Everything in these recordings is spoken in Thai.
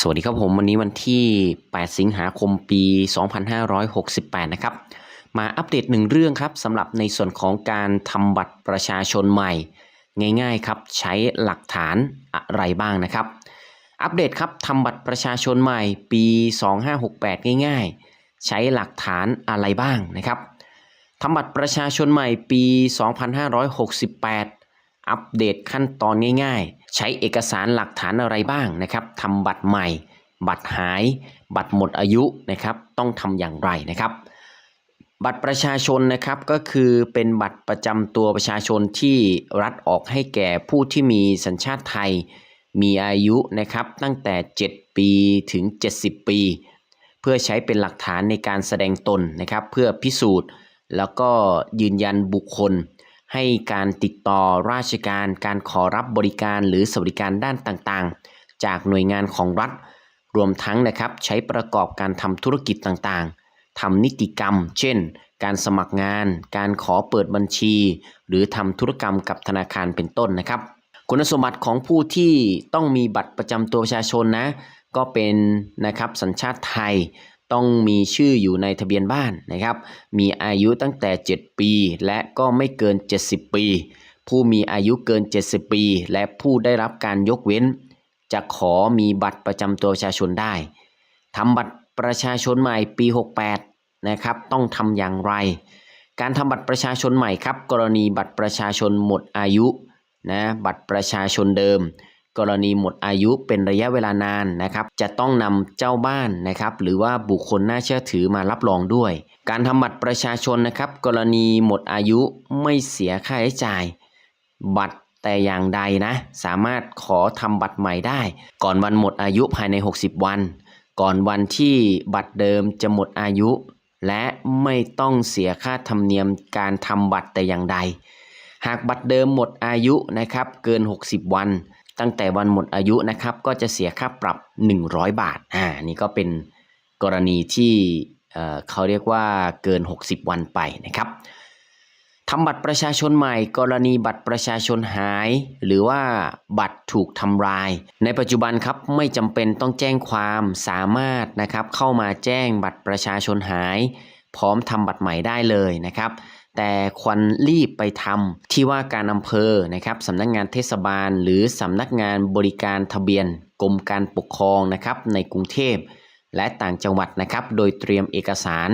สวัสดีครับผมวันนี้วันที่ 8 สิงหาคมปี 2568 นะครับ มาอัปเดตหนึ่งเรื่องครับสำหรับในส่วนของการทำบัตรประชาชนใหม่ ง่าย ๆ ครับใช้หลักฐานอะไรบ้างนะครับ อัปเดตครับทำบัตรประชาชนใหม่ปี 2568 ง่าย ๆ ใช้หลักฐานอะไรบ้างนะครับทำบัตรประชาชนใหม่ปี 2568 อัปเดตขั้นตอนง่าย ๆ ใช้เอกสารหลักฐานอะไรบ้างนะครับทำบัตรใหม่ บัตรหาย บัตรหมดอายุนะครับต้องทำอย่างไรนะครับ บัตรประชาชนนะครับก็คือเป็นบัตรประจำตัวประชาชนที่รัฐออกให้แก่ผู้ที่มีสัญชาติไทย มีอายุนะครับตั้งแต่ 7 ปีถึง 70 ปี เพื่อใช้เป็นหลักฐานในการแสดงตนนะครับ เพื่อพิสูจน์แล้วก็ยืนยันบุคคล ให้การติดต่อราชการ การขอรับบริการหรือสวัสดิการด้านต่างๆ จากหน่วยงานของรัฐ รวมทั้งนะครับใช้ประกอบการทำธุรกิจต่างๆทำนิติกรรม เช่น การสมัครงาน การขอเปิดบัญชี หรือทำธุรกรรมกับธนาคารเป็นต้นนะครับ คุณสมบัติของผู้ที่ต้องมีบัตรประจำตัวประชาชนนะ ก็เป็นนะครับสัญชาติไทย ต้องมีชื่ออยู่ในทะเบียนบ้านนะครับ มีอายุตั้งแต่ 7 ปี และก็ไม่เกิน 70 ปี ผู้มีอายุเกิน 70 ปี และผู้ได้รับการยกเว้น จะขอมีบัตรประจำตัวประชาชนได้ทำบัตรประชาชนใหม่ปี 68 นะครับต้องทำอย่างไร การทำบัตรประชาชนใหม่ครับ กรณีบัตรประชาชนหมดอายุนะบัตรประชาชนเดิม กรณีหมดอายุเป็นระยะเวลานานนะครับจะต้องนำเจ้าบ้านนะครับหรือว่าบุคคลน่าเชื่อถือมารับรองด้วย การทำบัตรประชาชนนะครับกรณีหมดอายุไม่เสียค่าใช้จ่าย บัตรแต่อย่างใดนะสามารถขอทำบัตรใหม่ได้ ก่อนวันหมดอายุภายใน 60 วัน ก่อนวันที่บัตรเดิมจะหมดอายุ และไม่ต้องเสียค่าธรรมเนียมการทำบัตรแต่อย่างใด หากบัตรเดิมหมดอายุนะครับเกิน 60 วัน ตั้งแต่วันหมดอายุนะครับ ก็จะเสียค่าปรับ 100 บาทอ่านี่ก็เป็นกรณีที่เเขาเรียกว่าเกิน 60 วันไปนะครับทำบัตรประชาชนใหม่ กรณีบัตรประชาชนหาย หรือว่าบัตรถูกทำลาย ในปัจจุบันครับไม่จำเป็นต้องแจ้งความสามารถนะครับ เข้ามาแจ้งบัตรประชาชนหาย พร้อมทำบัตรใหม่ได้เลยนะครับ แต่ควรรีบไปทำที่ว่าการอำเภอนะครับสำนักงานเทศบาล หรือสำนักงานบริการทะเบียนกรมการปกครองนะครับในกรุงเทพและต่างจังหวัดนะครับ โดยเตรียมเอกสาร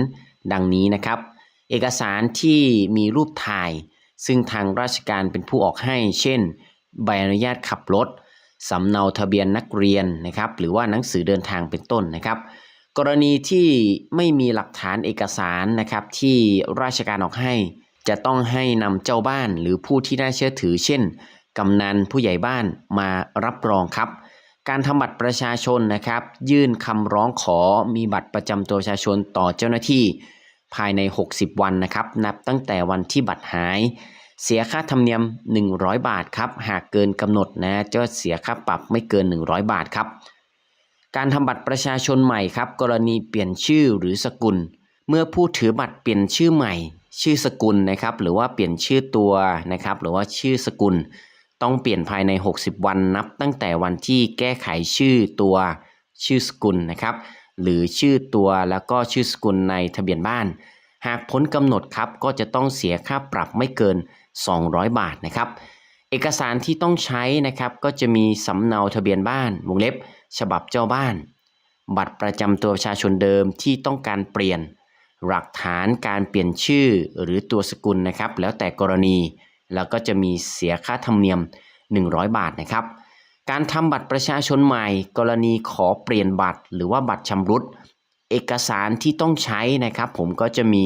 ดังนี้นะครับ เอกสารที่มีรูปถ่าย ซึ่งทางราชการเป็นผู้ออกให้ เช่น ใบอนุญาตขับรถสำเนาทะเบียนนักเรียนนะครับ หรือว่าหนังสือเดินทางเป็นต้นนะครับ กรณีที่ไม่มีหลักฐานเอกสารนะครับที่ราชการออกให้ จะต้องให้นำเจ้าบ้านหรือผู้ที่น่าเชื่อถือ เช่นกำนันผู้ใหญ่บ้านมารับรองครับ การทำบัตรประชาชนนะครับ ยื่นคำร้องขอมีบัตรประจำตัวประชาชนต่อเจ้าหน้าที่ ภายใน 60 วันนะครับ นับตั้งแต่วันที่บัตรหาย เสียค่าธรรมเนียม 100 บาทครับ หากเกินกำหนดนะจะเสียค่าปรับไม่เกิน 100 บาทครับ การทำบัตรประชาชนใหม่ครับ กรณีเปลี่ยนชื่อหรือสกุล เมื่อผู้ถือบัตรเปลี่ยนชื่อใหม่ ชื่อสกุลนะครับ หรือว่าเปลี่ยนชื่อตัวนะครับ หรือว่าชื่อสกุล ต้องเปลี่ยนภายใน 60 วันนับ ตั้งแต่วันที่แก้ไขชื่อตัวชื่อสกุลนะครับ หรือชื่อตัวแล้วก็ชื่อสกุลในทะเบียนบ้าน หากพ้นกำหนดครับก็จะต้องเสียค่าปรับไม่เกิน 200 บาทนะครับ เอกสารที่ต้องใช้นะครับ ก็จะมีสำเนาทะเบียนบ้านวงเล็บ ฉบับเจ้าบ้าน บัตรประจำตัวประชาชนเดิมที่ต้องการเปลี่ยน หลักฐานการเปลี่ยนชื่อหรือตัวสกุลนะครับ แล้วแต่กรณี แล้วก็จะมีเสียค่าธรรมเนียม 100 บาทนะครับ การทำบัตรประชาชนใหม่ กรณีขอเปลี่ยนบัตร หรือว่าบัตรชำรุด เอกสารที่ต้องใช้นะครับ ผมก็จะมี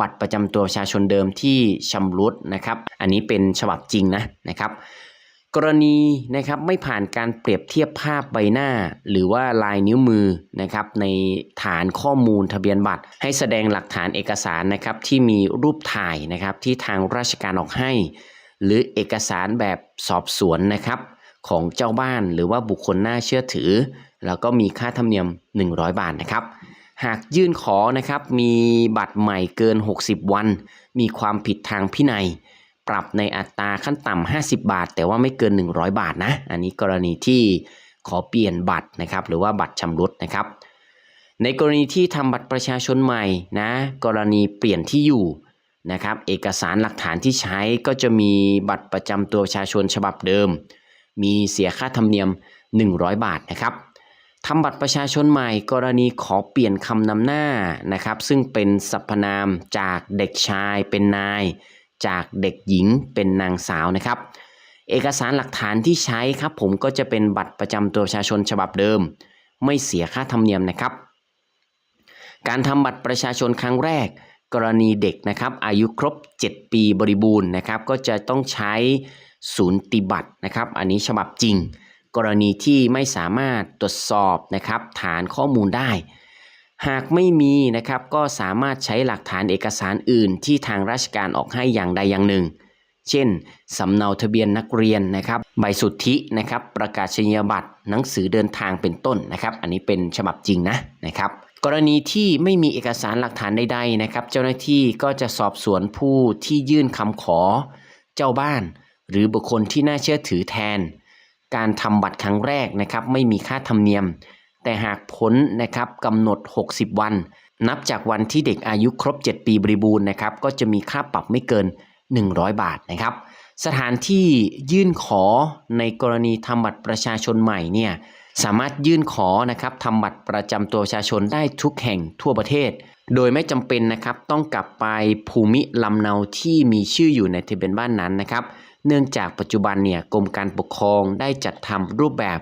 บัตรประจำตัวประชาชนเดิมที่ชำรุดนะครับ อันนี้เป็นฉบับจริงนะนะครับ กรณีนะครับไม่ผ่านการเปรียบเทียบภาพใบหน้า หรือว่าลายนิ้วมือนะครับในฐานข้อมูลทะเบียนบัตร ให้แสดงหลักฐานเอกสารนะครับที่มีรูปถ่ายนะครับที่ทางราชการออกให้ หรือเอกสารแบบสอบสวนนะครับของเจ้าบ้านหรือว่าบุคคลน่าเชื่อถือ แล้วก็มีค่าธรรมเนียม 100 บาทนะครับหากยื่นขอนะครับมีบัตรใหม่เกิน 60 วัน มีความผิดทางพินัย ปรับในอัตราขั้นต่ำ50 บาท แต่ว่าไม่เกิน 100 บาทนะ อันนี้กรณีที่ขอเปลี่ยนบัตรนะครับหรือว่าบัตรชำรุดนะครับ ในกรณีที่ทำบัตรประชาชนใหม่นะกรณีเปลี่ยนที่อยู่นะครับเอกสารหลักฐานที่ใช้ก็จะมีบัตรประจำตัวประชาชนฉบับเดิม มีเสียค่าธรรมเนียม 100 บาทนะครับทำบัตรประชาชนใหม่ กรณีขอเปลี่ยนคำนำหน้านะครับ ซึ่งเป็นสรรพนามจากเด็กชายเป็นนาย จากเด็กหญิงเป็นนางสาวนะครับ เอกสารหลักฐานที่ใช้ครับผมก็จะเป็นบัตรประจำตัวประชาชนฉบับเดิม ไม่เสียค่าธรรมเนียมนะครับ การทำบัตรประชาชนครั้งแรก กรณีเด็กนะครับอายุครบ 7 ปีบริบูรณ์นะครับ ก็จะต้องใช้ศูนย์ติบัตรนะครับ อันนี้ฉบับจริง กรณีที่ไม่สามารถตรวจสอบนะครับฐานข้อมูลได้ หากไม่มีนะครับก็สามารถใช้หลักฐานเอกสารอื่นที่ทางราชการออกให้อย่างใดอย่างหนึ่ง เช่น สำเนาทะเบียนนักเรียนนะครับ ใบสุทธินะครับ ประกาศนียบัตร หนังสือเดินทางเป็นต้นนะครับ อันนี้เป็นฉบับจริงนะนะครับ กรณีที่ไม่มีเอกสารหลักฐานใดๆนะครับ เจ้าหน้าที่ก็จะสอบสวนผู้ที่ยื่นคำขอ เจ้าบ้าน หรือบุคคลที่น่าเชื่อถือแทน การทำบัตรครั้งแรกนะครับ ไม่มีค่าธรรมเนียม แต่หากพ้นนะครับกำหนด 60 วัน นับจากวันที่เด็กอายุครบ 7 ปีบริบูรณ์นะครับก็จะมีค่าปรับไม่เกิน 100 บาทนะครับ สถานที่ยื่นขอในกรณีทำบัตรประชาชนใหม่เนี่ยสามารถยื่นขอนะครับทำบัตรประจำตัวประชาชนได้ทุกแห่งทั่วประเทศ โดยไม่จำเป็นนะครับต้องกลับไปภูมิลำเนาที่มีชื่ออยู่ในทะเบียนบ้านนั้นนะครับ เนื่องจากปัจจุบันเนี่ยกรมการปกครองได้จัดทำรูปแบบ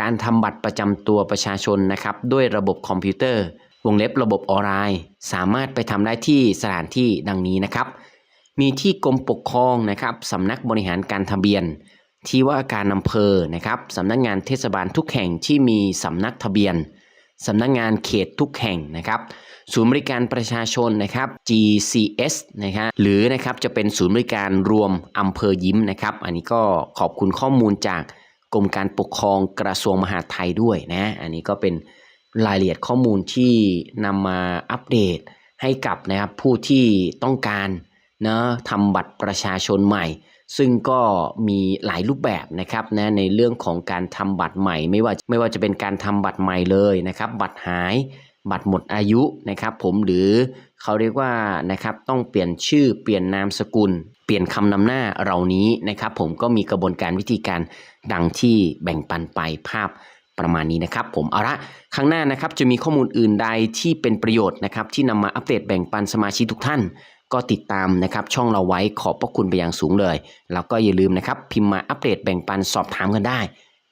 การทำบัตรประจำตัวประชาชนนะครับด้วยระบบคอมพิวเตอร์ วงเล็บระบบออนไลน์ สามารถไปทำได้ที่สถานที่ดังนี้นะครับ มีที่กรมปกครองนะครับสำนักบริหารการทะเบียน ที่ว่าการอำเภอนะครับสำนักงานเทศบาลทุกแห่งที่มีสำนักทะเบียนสำนักงานเขตทุกแห่งนะครับศูนย์บริการประชาชนนะครับ GCS นะครับหรือนะครับจะเป็นศูนย์บริการรวมอำเภอยิ้มนะครับ อันนี้ก็ขอบคุณข้อมูลจาก กรมการปกครองกระทรวงมหาดไทยด้วยนะ อันนี้ก็เป็นรายละเอียดข้อมูลที่นำมาอัปเดตให้กับนะครับผู้ที่ต้องการนะทำบัตรประชาชนใหม่ ซึ่งก็มีหลายรูปแบบนะครับนะในเรื่องของการทำบัตรใหม่ ไม่ว่าไม่ว่าจะเป็นการทำบัตรใหม่เลยนะครับ บัตรหายบัตรหมดอายุนะครับ ผมหรือเขาเรียกว่านะครับต้องเปลี่ยนชื่อเปลี่ยนนามสกุล เปลี่ยนคำนำหน้าเหล่านี้นะครับ ผมก็มีกระบวนการวิธีการดังที่แบ่งปันไปภาพประมาณนี้นะครับ ผมเอาละครั้งหน้านะครับจะมีข้อมูลอื่นใดที่เป็นประโยชน์นะครับ ที่นำมาอัปเดตแบ่งปันสมาชิกทุกท่าน ก็ติดตามนะครับ ช่องเราไว้ขอบพระคุณไปอย่างสูงเลย แล้วก็อย่าลืมนะครับ พิมพ์มาอัปเดตแบ่งปันสอบถามกันได้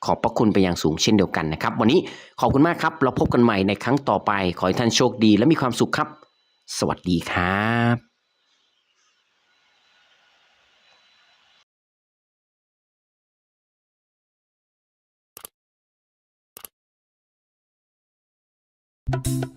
ขอบพระคุณไปอย่างสูงเช่นเดียวกันนะครับ วันนี้ขอบคุณมากครับ เราพบกันใหม่ในครั้งต่อไป ขอให้ท่านโชคดีและมีความสุขครับ สวัสดีครับ you.